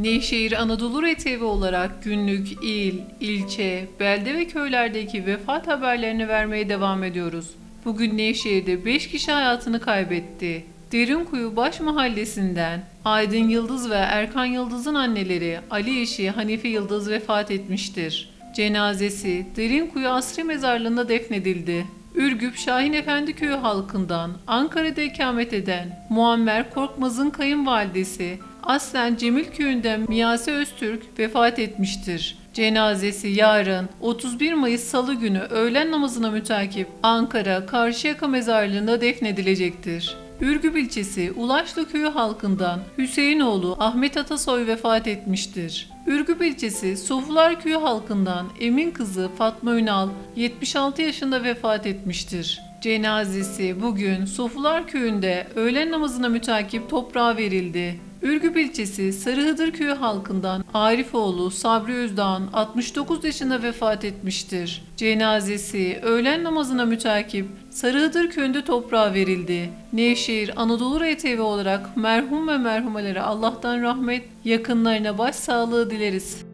Nevşehir Anadolu RTV olarak günlük il, ilçe, belde ve köylerdeki vefat haberlerini vermeye devam ediyoruz. Bugün Nevşehir'de 5 kişi hayatını kaybetti. Derinkuyu Baş Mahallesi'nden Aydın Yıldız ve Erkan Yıldız'ın anneleri Ali eşi Hanife Yıldız vefat etmiştir. Cenazesi Derinkuyu Asri Mezarlığı'nda defnedildi. Ürgüp Şahin Efendi Köyü halkından Ankara'da ikamet eden Muammer Korkmaz'ın kayınvalidesi aslen Cemil Köyü'nden Miyase Öztürk vefat etmiştir. Cenazesi yarın 31 Mayıs Salı günü öğlen namazına mütakip Ankara Karşıyaka Mezarlığı'nda defnedilecektir. Ürgüp ilçesi Ulaşlı Köyü halkından Hüseyinoğlu Ahmet Atasoy vefat etmiştir. Ürgüp ilçesi Sofular Köyü halkından Emin kızı Fatma Ünal 76 yaşında vefat etmiştir. Cenazesi bugün Sofular Köyü'nde öğlen namazına mütakip toprağa verildi. Ürgüp ilçesi Sarıhıdır Köyü halkından Arifoğlu Sabri Özdağ'ın 69 yaşında vefat etmiştir. Cenazesi öğlen namazına mütakip Sarıhıdır Köyü'nde toprağa verildi. Nevşehir Anadolu RTV olarak merhum ve merhumelere Allah'tan rahmet, yakınlarına başsağlığı dileriz.